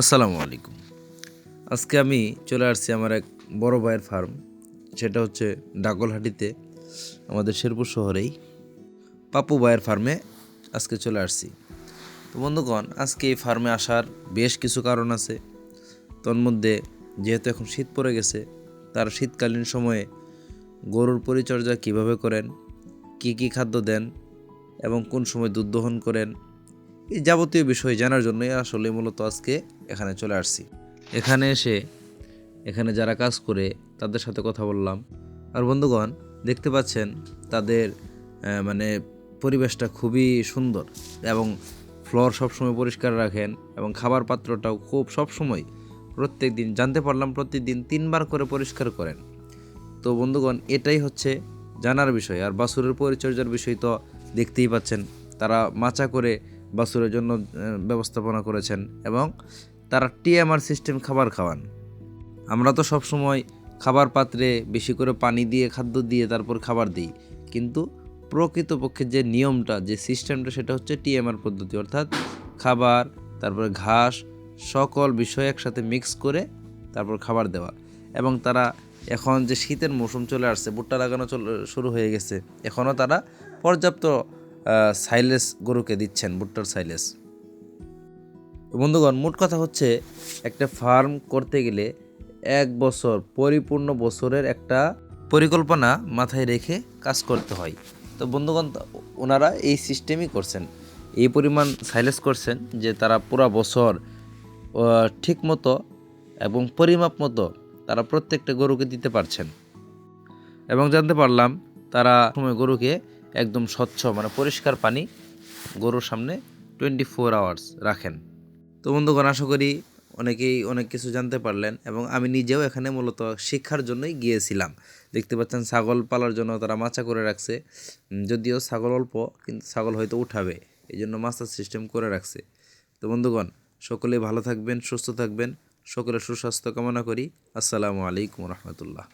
আসসালামু আলাইকুম। আজকে আমি চলে আসছি আমার এক বড় ভাইয়ের ফার্ম সেটা হচ্ছে ডাকলহাটিতে আমাদের শেরপুর শহরেই। পাপু ভাইয়ের ফার্মে আজকে চলে আসছি। তো বন্ধুগণ, আজকে এই ফার্মে আসার বেশ কিছু কারণ আছে। তোর মধ্যে যেহেতু এখন শীত পড়ে গেছে, তার শীতকালীন সময়ে গরুর পরিচর্যা কীভাবে করেন, কি কি খাদ্য দেন, এবং কোন সময় দুধ দহন করেন এই যাবতীয় বিষয় জানার জন্যই আসলে মূলত আজকে এখানে চলে আসছি। এখানে এসে, এখানে যারা কাজ করে, তাদের সাথে কথা বললাম। আর বন্ধুগণ, দেখতে পাচ্ছেন তাদের মানে পরিবেশটা খুবই সুন্দর এবং ফ্লোর সবসময় পরিষ্কার রাখেন এবং খাবার পাত্রটাও খুব সবসময় প্রত্যেক দিন, জানতে পারলাম প্রতিদিন তিনবার করে পরিষ্কার করেন। তো বন্ধুগণ, এটাই হচ্ছে জানার বিষয়। আর বাসুরের পরিচর্যার বিষয় তো দেখতেই পাচ্ছেন, তারা মাচা করে বাছুরের জন্য ব্যবস্থাপনা করেছেন এবং তারা টিএমআর সিস্টেম খাবার খাওয়ান। আমরা তো সব সময় খাবার পাত্রে বেশি করে পানি দিয়ে, খাদ্য দিয়ে তারপর খাবার দিই। কিন্তু প্রকৃতপক্ষে যে নিয়মটা, যে সিস্টেমটা, সেটা হচ্ছে টিএমআর পদ্ধতি। অর্থাৎ খাবার, তারপরে ঘাস, সকল বিষয় একসাথে মিক্স করে তারপর খাবার দেওয়া। এবং তারা এখন যে শীতের মৌসুম চলে আসছে, ভুট্টা লাগানো চল- শুরু হয়ে গেছে, এখনও তারা পর্যাপ্ত সাইলেস গরুকে দিচ্ছেন, ভুট্টার সাইলেস। বন্ধুগণ, মোট কথা হচ্ছে একটা ফার্ম করতে গেলে এক বছর, পরিপূর্ণ বছরের একটা পরিকল্পনা মাথায় রেখে কাজ করতে হয়। তো বন্ধুগণ, ওনারা এই সিস্টেমই করছেন। এই পরিমাণ সাইলেস করছেন যে তারা পুরো বছর ঠিক মতো এবং পরিমাপ মতো তারা প্রত্যেকটা গরুকে দিতে পারছেন। এবং জানতে পারলাম তারা সময় গরুকে একদম স্বচ্ছ মানে পরিষ্কার পানি গরুর সামনে টোয়েন্টি ফোর আওয়ার্স রাখেন। তো বন্ধুগণ, আশা করি অনেকেই অনেক কিছু জানতে পারলেন এবং আমি নিজেও এখানে মূলত শিক্ষার জন্যই গিয়েছিলাম। দেখতে পাচ্ছেন, ছাগল পালার জন্য তারা মাচা করে রাখছে। যদিও ছাগল অল্প, কিন্তু ছাগল হয়তো উঠাবে। এই জন্য মাছার সিস্টেম করে রাখছে। তো বন্ধুগণ, সকলে ভালো থাকবেন, সুস্থ থাকবেন। সকলের সুস্বাস্থ্য কামনা করি। আসসালামু আলাইকুম রহমতুল্লাহ।